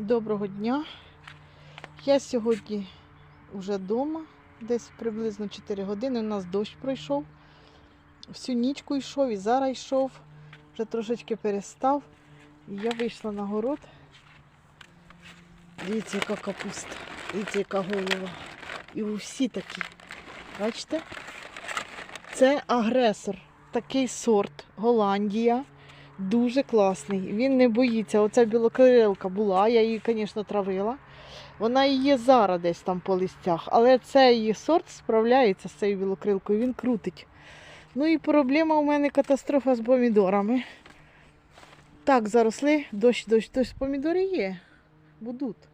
Доброго дня. Я сьогодні вже вдома, десь приблизно 4 години. У нас дощ пройшов. Всю нічку йшов і зараз йшов. Вже трошечки перестав. І я вийшла на город. Дивіться, яка капуста. Дивіться, яка голова. І усі такі. Бачите? Це агресор. Такий сорт. Голландія. Дуже класний. Він не боїться. Оця білокрилка була, я її, звісно, травила. Вона і є зараз десь там по листях, але цей сорт справляється з цією білокрилкою, він крутить. Ну і проблема у мене катастрофа з помідорами. Так, заросли, дощ, дощ, дощ. Помідори є. Будуть.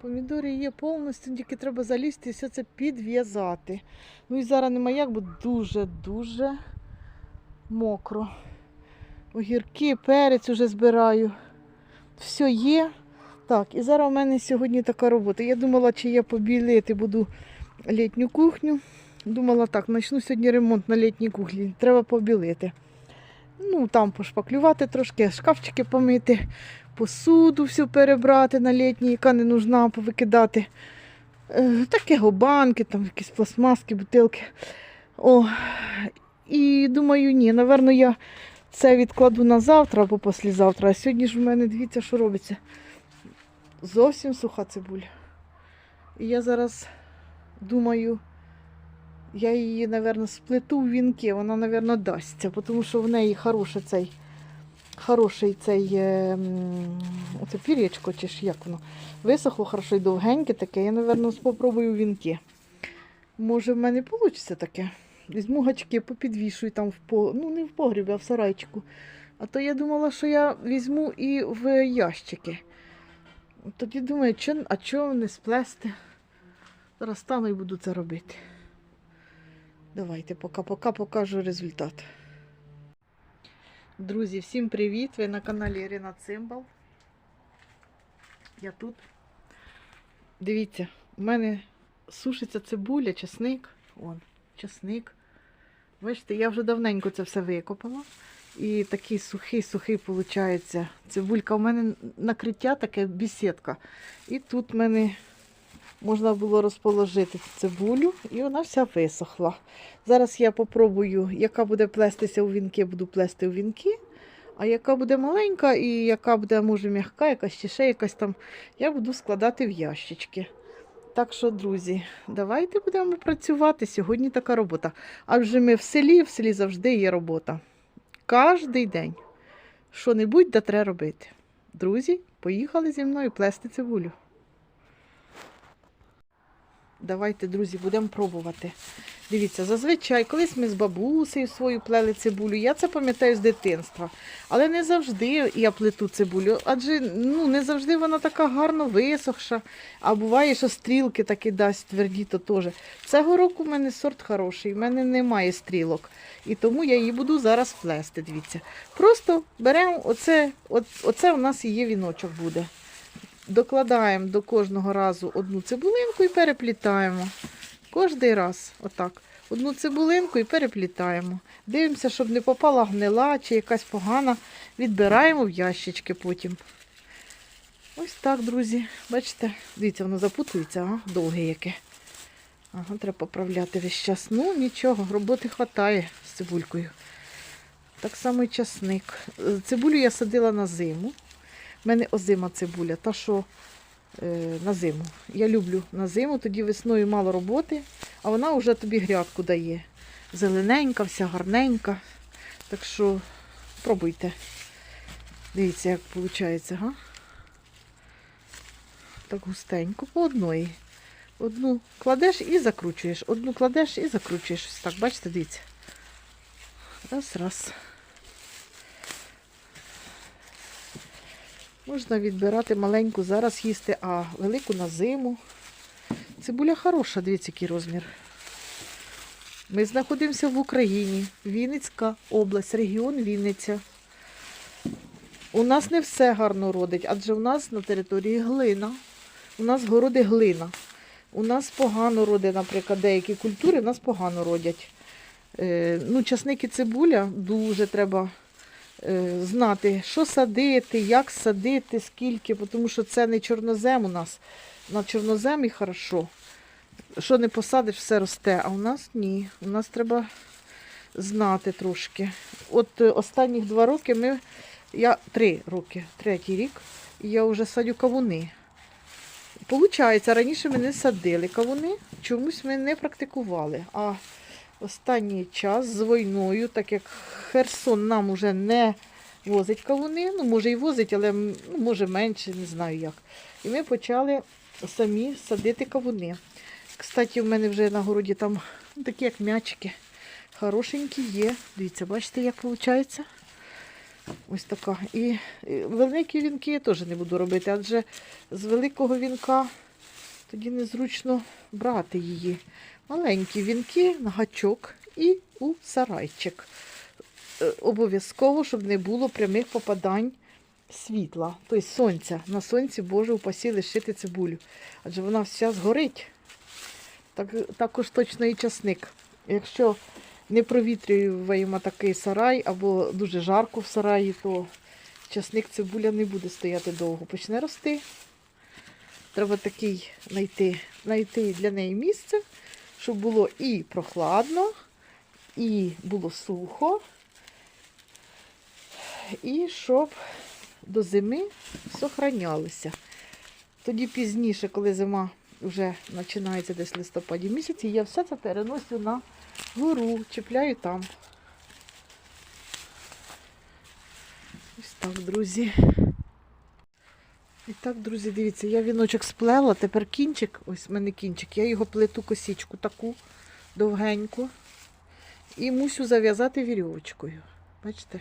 Помідори є повністю, тільки треба залізти і все це підв'язати. Ну і зараз немає як, бо дуже-дуже мокро. Огірки, перець уже збираю. Все є. Так, і зараз у мене сьогодні така робота. Я думала, чи я побілити буду літню кухню. Думала так, почну сьогодні ремонт на літній кухні. Треба побілити. Ну, там пошпаклювати трошки, шкафчики помити, посуду всю перебрати на літній, яка не нужна, повикидати. Е, таке банки, там якісь пластмаски, бутилки. О, і думаю, ні, напевно, я це відкладу на завтра або післязавтра. А сьогодні ж в мене дивіться, що робиться. Зовсім суха цибуля. І я зараз думаю, я її, напевно, сплету в вінки, вона, напевно, дасться, тому що в неї хороший цей, хороший цей е, оце пір'ячко, чи ж як воно. Висохло хорошо і довгеньке таке. Я, напевно, спробую вінки. Може, в мене вийде таке. Візьму гачки, попідвішую там в по... ну не в погрібі, а в сарайчику. А то я думала, що я візьму і в ящики. Тоді думаю, чо... а чого не сплести? Зараз стану і буду це робити. Давайте поки-поки покажу результат. Друзі, всім привіт! Ви на каналі Ірина Цимбал. Я тут. Дивіться, у мене сушиться цибуля, часник. Вон, часник. Бачите, я вже давненько це все викопала. І такий сухий-сухий виходить. Цибулька. У мене накриття таке бісідка. І тут в мене можна було розположити цибулю, і вона вся висохла. Зараз я попробую, яка буде плестися у вінки, буду плести у вінки. А яка буде маленька і яка буде, може, м'яка, якась ще якась там, я буду складати в ящички. Так що, друзі, давайте будемо працювати. Сьогодні така робота. Адже ми в селі, в селі завжди є робота. Кожний день. Що-небудь да треба робити. Друзі, поїхали зі мною плести цибулю. Давайте, друзі, будемо пробувати. Дивіться, зазвичай, колись ми з бабусею свою плели цибулю, я це пам'ятаю з дитинства. Але не завжди я плету цибулю, адже ну, не завжди вона така гарно висохша. А буває, що стрілки таки дасть тверді, то теж. Цього року в мене сорт хороший, в мене немає стрілок. І тому я її буду зараз плести. Дивіться. Просто беремо оце, оце у нас є віночок буде. Докладаємо до кожного разу одну цибулинку і переплітаємо. Кожний раз, отак. Одну цибулинку і переплітаємо. Дивимося, щоб не попала гнила чи якась погана. Відбираємо в ящички потім. Ось так, друзі. Бачите, дивіться, воно запутується, ага, довге яке. Ага, треба поправляти весь час. Ну, нічого, роботи вистачає з цибулькою. Так само і часник. Цибулю я садила на зиму. У мене озима цибуля, та що е, на зиму. Я люблю на зиму, тоді весною мало роботи, а вона вже тобі грядку дає. Зелененька, вся гарненька. Так що пробуйте. Дивіться, як виходить, га? Так густенько, по одної. Одну кладеш і закручуєш. Одну кладеш і закручуєш. Ось так, бачите, дивіться. Раз, раз. Можна відбирати маленьку зараз їсти, а велику на зиму. Цибуля хороша, дивіться, який розмір. Ми знаходимося в Україні, Вінницька область, регіон Вінниця. У нас не все гарно родить, адже у нас на території глина. У нас городи глина. У нас погано родить, наприклад, деякі культури у нас погано родять. Е, ну, часник і цибуля дуже треба знати, що садити, як садити, скільки, тому що це не чорнозем у нас. На чорноземі хорошо. Що не посадиш, все росте. А у нас ні. У нас треба знати трошки. От е, останніх два роки ми. Я три роки, третій рік, і я вже садю кавуни. Получається, раніше ми не садили кавуни, чомусь ми не практикували. А останній час з війною, так як Херсон нам уже не возить кавуни, ну може і возить, але ну, може менше, не знаю як. І ми почали самі садити кавуни. Кстати, в мене вже на городі там такі як м'ячики. Хорошенькі є. Дивіться, бачите, як виходить? Ось така. І е, великі вінки я теж не буду робити, адже з великого вінка тоді незручно брати її. Маленькі вінки на гачок і у сарайчик. Е, Обов'язково, щоб не було прямих попадань світла, тобто сонця. На сонці, Боже, упасі лишити цибулю. Адже вона вся згорить. Так, також точно і часник. Якщо не провітрюємо такий сарай або дуже жарко в сараї, то часник цибуля не буде стояти довго. Почне рости. Треба такий знайти, для неї місце, щоб було і прохладно, і було сухо, і щоб до зими сохранялися. Тоді пізніше, коли зима вже починається десь в листопаді місяці, я все це переносю на гору, чіпляю там. Ось так, друзі. І так, друзі, дивіться, я віночок сплела, тепер кінчик, ось в мене кінчик, я його плету косічку таку довгеньку. І мусю зав'язати вірьовочкою. Бачите?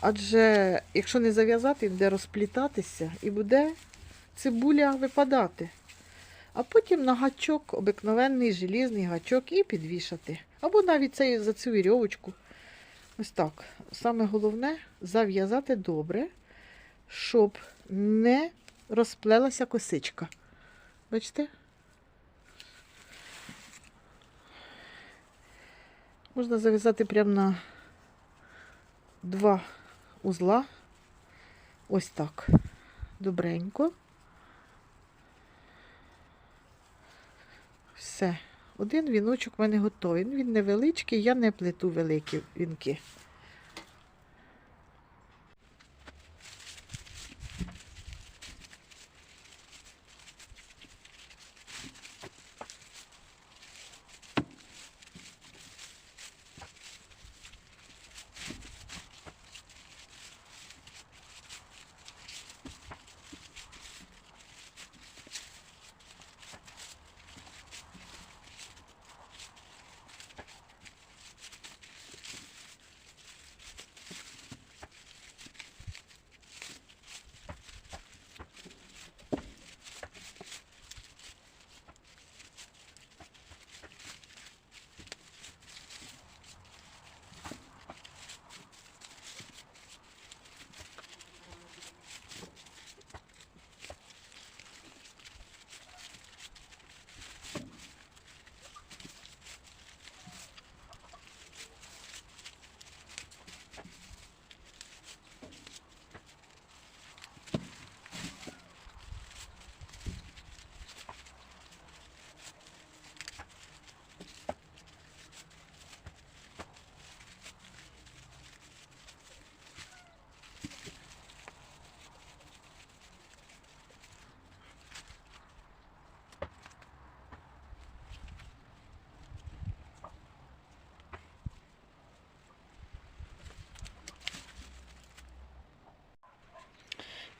Адже якщо не зав'язати, буде розплітатися і буде цибуля випадати. А потім на гачок, обикновенний желізний гачок і підвішати. Або навіть цей, за цю вірьовочку. Ось так. Саме головне зав'язати добре, щоб не розплелася косичка. Бачите? Можна зав'язати прямо на два узла. Ось так. Добренько. Все. Один віночок в мене готовий. Він невеличкий, я не плету великі вінки.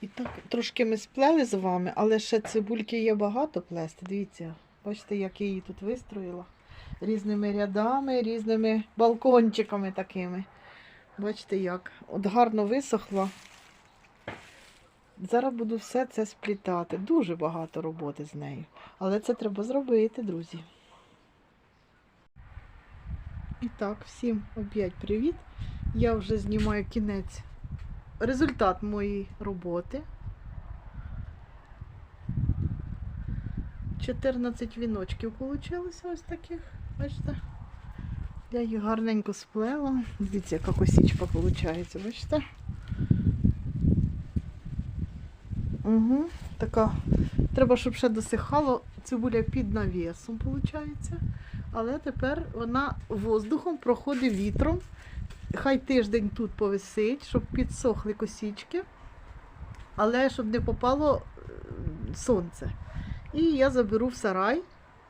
І так, трошки ми сплели з вами, але ще цибульки є багато плести. Дивіться, бачите, як я її тут вистроїла. Різними рядами, різними балкончиками такими. Бачите як? От гарно висохла. Зараз буду все це сплітати. Дуже багато роботи з нею. Але це треба зробити, друзі. І так, всім опять привіт. Я вже знімаю кінець результат моєї роботи. 14 віночків вийшло ось таких, бачите? Я її гарненько сплела. Дивіться, яка косічка виходить, бачите? Угу, така. Треба, щоб ще досихало. Цибуля під навісом, виходить. Але тепер вона воздухом проходить вітром. Хай тиждень тут повисить, щоб підсохли косічки, але щоб не попало сонце. І я заберу в сарай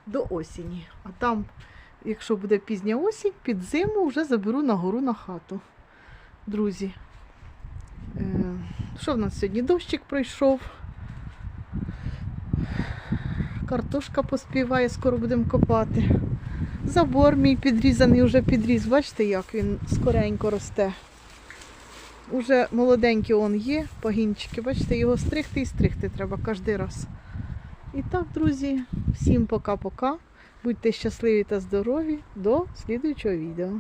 до осені. А там, якщо буде пізня осінь, під зиму вже заберу на гору на хату. Друзі. Е, Що в нас сьогодні? Дощик пройшов. Картошка поспіває, скоро будемо копати. Забор мій підрізаний, вже підріз. Бачите, як він скоренько росте. Уже молоденький он є, пагінчики. Бачите, його стригти і стригти треба кожен раз. І так, друзі, всім пока-пока. Будьте щасливі та здорові. До слідуючого відео.